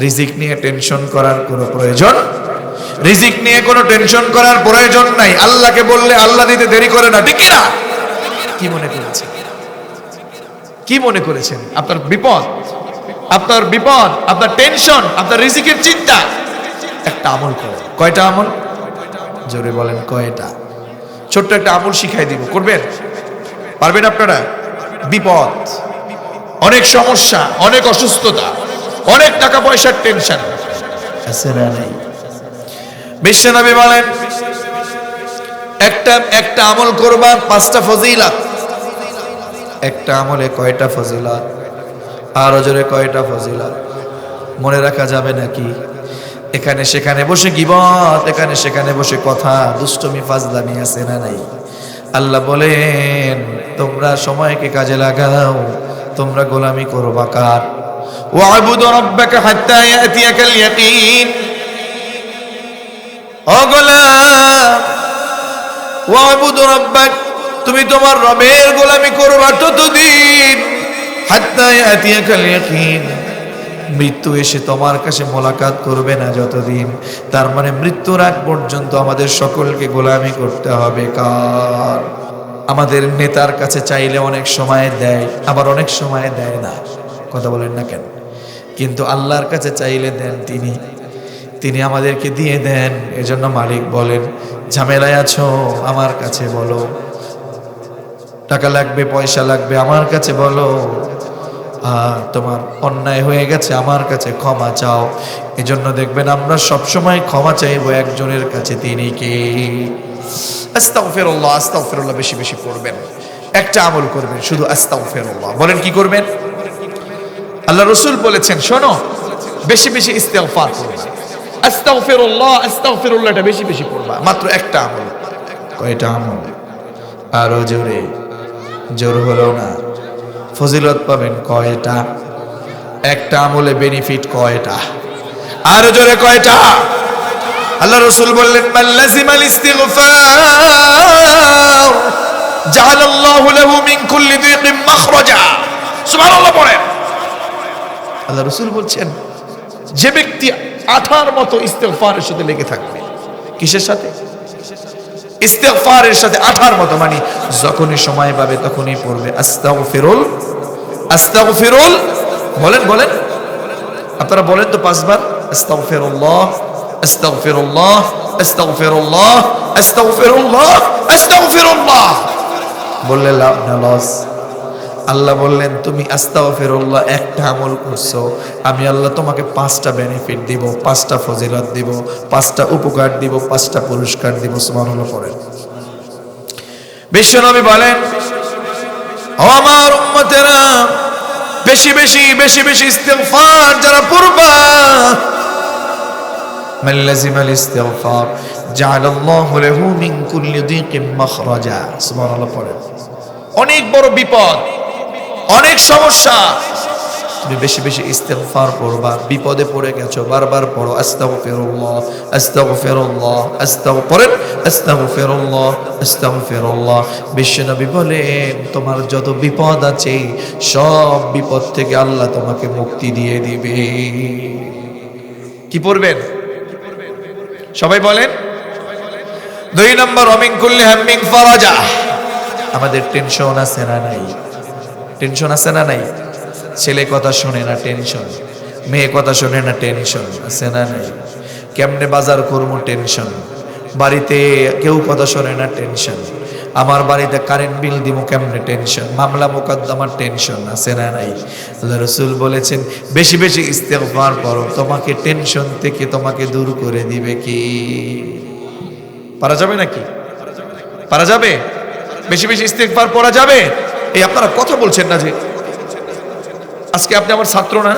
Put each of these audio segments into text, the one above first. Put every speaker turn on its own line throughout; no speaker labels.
রিজিক নিয়ে টেনশন করার কোনো প্রয়োজন? রিজিক নিয়ে কোনো টেনশন করার প্রয়োজন নাই। আল্লাহকে বললে আল্লাহ দিতে দেরি করে না, ঠিক না কি মনে করেছেন? কি মনে করেছেন? আপনার বিপদ আপনার বিপদ, আপনার টেনশন, আপনার রিজিকের চিন্তা। একটা আমল করে। কয়টা আমল? জোরে বলেন, কয়টা? ছোট্ট একটা আমল শিখাই দিব। করবেন? পারবেন আপনারা? বিপদ, অনেক সমস্যা, অনেক অসুস্থতা। অনেক টাকা পয়সার টেনশন আছে না নেই বিশ্বনবী বলেন একটা একটা আমল করবার পাঁচটা ফজিলাত। একটা আমলে কয়টা ফজিলাত? আরও জোরে কয়টা ফজিলাত? মনে রাখা যাবে নাকি? এখানে সেখানে বসে গিবত এখানে সেখানে বসে কথা দুষ্টমি ফাজলামি আছে না নাই? আল্লাহ বলেন তোমরা সময়কে কাজে লাগাও তোমরা গোলামি করবা কার? ওয়াবুদ রাব্বাকা হাত্তা ইয়াতিয়াকাল ইয়াকিন। ও গোলাম, ওয়াবুদ রাব্বাক, তুমি তোমার রবের গোলামি করবা ততদিন। হাত্তা ইয়াতিয়াকাল ইয়াকিন। মৃত্যু এসে তোমার কাছে মোলাকাত করবে না যতদিন। তার মানে মৃত্যুর আগ পর্যন্ত আমাদের সকলকে গোলামি করতে হবে, কার? আমাদের নেতার কাছে চাইলে অনেক সময় দেয়, আবার অনেক সময় দেয় না। কথা বলেন না কেন? কিন্তু আল্লাহর কাছে চাইলে দেন তিনি। তিনি আমাদেরকে দিয়ে দেন। এজন্য মালিক বলেন, ঝামেলায় আছো? আমার কাছে বলো। টাকা লাগবে, পয়সা লাগবে, আমার কাছে বলো। আর তোমার অন্যায় হয়ে গেছে, আমার কাছে ক্ষমা চাও। এজন্য দেখবেন আমরা সবসময় ক্ষমা চাইব একজনের কাছে, তিনি কে? আস্তাগফিরুল্লাহ আস্তাগফিরুল্লাহ, বেশি বেশি পড়বেন একটা আমল করবেন, শুধু আস্তাও আস্তাগফিরুল্লাহ। বলেন কি করবেন? আল্লাহ রসুল বলেছেন, শোনো, বেশি বেশি ইস্তেগফার করবা। আস্তাগফিরুল্লাহ আস্তাগফিরুল্লাহটা বেশি বেশি পড়বা মাত্র একটা আমল। কয়টা আমল? আরও জোরে। জোর হলো না। ফজিলত পাবেন কয়টা? একটা আমলে বেনিফিট কয়টা? আরও জোরে কয়টা? আল্লাহ রসুল বললেন মাল্লাজিমাল ইস্তিগফার জাআলাল্লাহু লাহু মিন কুল্লি দিকিন মাখরাজা। সুবহানাল্লাহ পড়েন আল্লাহ রসুল বলছেন, যে ব্যক্তি আঠার মতো ইস্তেগফারের সাথে লেগে থাকবে, কিসের সাথে? ইস্তেগফারের সাথে আঠার মতো মানে যখনই সময় পাবে তখনই পড়বে। আস্তাগফিরুল আস্তাগফিরুল, বলেন বলেন। আপনারা বলেন তো পাঁচবার, আস্তাগফিরুল্লাহ আস্তাগফিরুল্লাহ আস্তাগফিরুল্লাহ আস্তাগফিরুল্লাহ আস্তাগফিরুল্লাহ। বললে লাভ না, লস। আল্লাহ বললেন তুমি আস্তাগফিরুল্লাহ একটা আমল করছো আমি আল্লাহ তোমাকে পাঁচটা বেনিফিট দিব পাঁচটা ফজিলত দিব পাঁচটা উপকার দিব পাঁচটা পুরস্কার দিব সুবহানাল্লাহ পড়েন বিশ্বনবী বলেন ও আমার উম্মতেরা বেশি বেশি বেশি বেশি ইস্তেগফার যারা পড়বা من لزم الاستغفار جعل الله له من كل ضيق مخرجا سبحان الله পড়েন অনেক বড় বিপদ অনেক সমস্যা। তুমি বেশি বেশি ইস্তেগফার পড়বা, বিপদে পড়ে গেছো, বারবার পড়ো, আস্তাগফিরুল্লাহ আস্তাগফিরুল্লাহ, আস্তাগ, পড়েন, আস্তাগফিরুল্লাহ আস্তাগফিরুল্লাহ। বিশ্বনবী বলেন, তোমার যত বিপদ আছে, সব বিপদ থেকে আল্লাহ তোমাকে মুক্তি দিয়ে দিবে। কি পড়বেন? সবাই বলেন। দুই নম্বর অমিং করলে হ্যামিং ফরাজা। আমাদের টেনশন আছে না নাই? টেনশন আছে না নাই? ছেলে কথা শোনে না টেনশন, মেয়ে কথা শোনে না টেনশন আছে না নাই? কেমনে বাজার করব টেনশন? বাড়িতে কেউ কথা শোনে না টেনশন, আমার বাড়িতে কারেন্ট বিল দিব কেমনে টেনশন? মামলা মোকদ্দমার টেনশন আছে না নাই? আল্লাহ রসুল বলেছেন, বেশি বেশি ইস্তেগফার করো, তোমাকে টেনশন থেকে তোমাকে দূর করে দিবে কি? পারা যাবে নাকি? পারা যাবে? বেশি বেশি ইস্তেগফার পড়া যাবে? এই আপনারা কথা বলছেন না যে আজকে আপনি আমার ছাত্র না?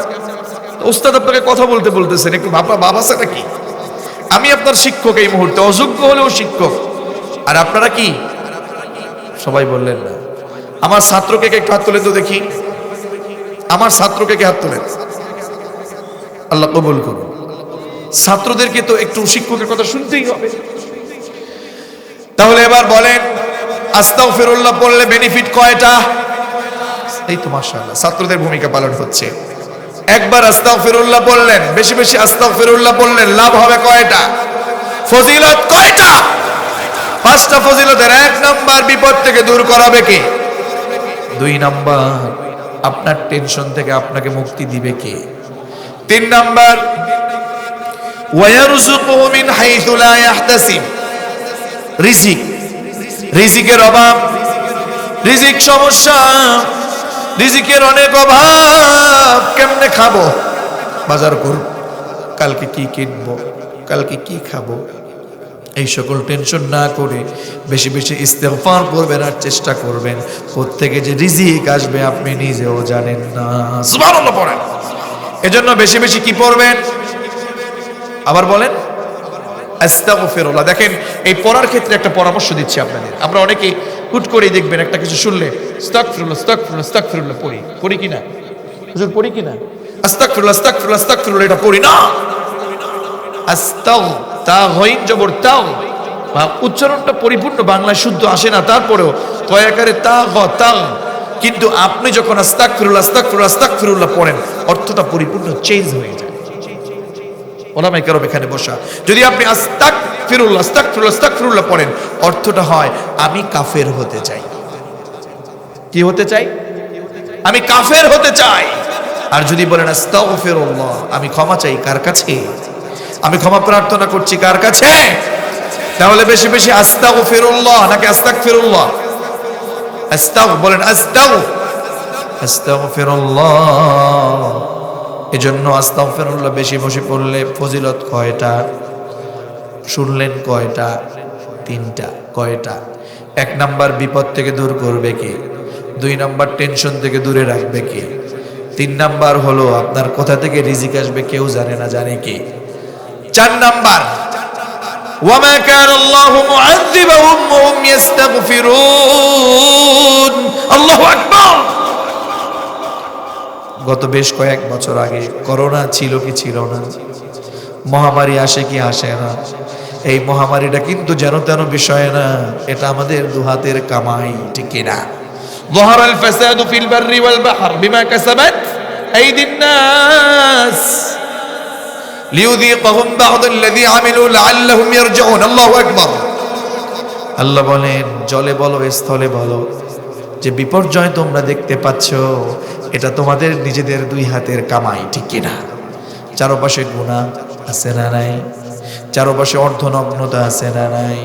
ওস্তাদ আপনাকে কথা বলতে বলতেছেন, একটু বাবা বাবা আছে নাকি? আমি আপনার শিক্ষক এই মুহূর্তে, অযোগ্য হলেও শিক্ষক। আর আপনারা কি? সবাই বললেন না। আমার ছাত্রকে কে একটু হাত তোলেন তো দেখি। আমার ছাত্রকে কে হাত তোলেন? আল্লাহ কবুল করুন। ছাত্রদেরকে তো একটু শিক্ষকের কথা শুনতেই হবে। তাহলে এবার বলেন আস্তাও ফেরুল্লাহ পড়লে বেনিফিট কয়টা? এই তো মাশাআল্লাহ, ছাত্রদের ভূমিকা পালন হচ্ছে। একবার আস্তাগফিরুল্লাহ বললেন বেশি বেশি আস্তাগফিরুল্লাহ বললেন লাভ হবে কয়টা? ফজিলত কয়টা? পাঁচটা ফজিলতের এক নাম্বার বিপদ থেকে দূর করাবে কে? দুই নাম্বার, আপনার টেনশন থেকে আপনাকে মুক্তি দিবে কে? তিন নাম্বার ওয়ারযুকুহু মিন হাইথু লা ইয়াহতাসিব রিজিক। রিজিকের অভাব, রিজিক সমস্যা, রিজিকের অনেক অভাব। কেমনে খাব? বাজার করব, কালকে কি কিনবো, কালকে কি খাব? এই সকল টেনশন না করে বেশি বেশি ইস্তেফার করবেন আর চেষ্টা করবেন। প্রত্যেকে যে রিজিক আসবে আপনি নিজেও জানেন না। পড়েন। এজন্য বেশি বেশি কি পড়বেন? আবার বলেন। আস্তাগফিরুল্লাহ। দেখেন, এই পড়ার ক্ষেত্রে একটা পরামর্শ দিচ্ছি আপনাদের। আমরা অনেকেই হুট করেই দেখবেন একটা কিছু শুনলে, আস্তাগফিরুল্লাহ আস্তাগফিরুল্লাহ আস্তাগফিরুল্লাহ পড়ি। পড়ি কিনা? হুজুর, পড়ি কিনা? আস্তাগফিরুল্লাহ আস্তাগফিরুল্লাহ আস্তাগফিরুল্লাহ, এটা পড়ি না। আস্তাগ তা হইন জবর, তাও। বা উচ্চারণটা পরিপূর্ণ, বাংলায় শুদ্ধ আসে না, তারপরেও কয়াকারে তা গ তাও কিন্তু আপনি যখন আস্তাক ফিরুল্লাহ আস্তাক ফিরুল্লাহ আস্তাক ফিরুল্লাহ পড়েন, অর্থটা পরিপূর্ণ চেঞ্জ হয়ে যায়। ওলামাই কেরম এখানে বসা। যদি আপনি আস্তাক ফিরুল্লাহ আস্তাক ফিরুল্লাহ আস্তাক ফিরুল্লাহ পড়েন, অর্থটা হয় আমি কাফের হতে চাই। কি হতে চাই? আমি কাফের হতে চাই। আর যদি বলেন আস্তাগফিরুল্লাহ, আমি ক্ষমা চাই কার কাছে? আমি ক্ষমা প্রার্থনা করছি কার কাছে? তাহলে বেশি বেশি আস্তাগফিরুল্লাহ নাকি আস্তাক আস্তাগফিরুল্লাহ? আস্তাগ, বলেন আস্তাগ। আস্তাগফিরুল্লাহ। এজন্য আস্তাগফিরুল্লাহ বেশি বসে পড়লে ফজিলত কয়টা শুনলেন কয়টা তিনটা কয়টা এক নাম্বার বিপদ থেকে দূর করবে কে দুই নাম্বার টেনশন থেকে দূরে রাখবে কে তিন নাম্বার হলো আপনার কোথা থেকে রিজিক আসবে কেউ জানে না জানে কে চার নাম্বার وما كان الله معذبهم وهم يستغفرون الله اكبر গত বেশ কয়েক বছর আগে করোনা ছিল কি ছিল না মহামারী আসে কি আসে না এই মহামারীটা কিন্তু যেন তেন বিষয় না এটা আমাদের দুহাতের কামাই ঠিক কিনা ظهر الفساد في البر والبحر بما كسبت أيدي الناس লিউযীকাহুম বা'দাল্লাযী আমিলু লাআল্লাহুম ইয়ারজিউন আল্লাহু আকবার আল্লাহ বলেন জলে বলো স্থলে বলো যে বিপর্যয় তোমরা দেখতে পাচ্ছ এটা তোমাদের নিজেদের দুই হাতের কামাই, ঠিক কিনা চারপাশে গুণা আছে না নাই? চারপাশে অর্ধনগ্নতা আছে না নাই?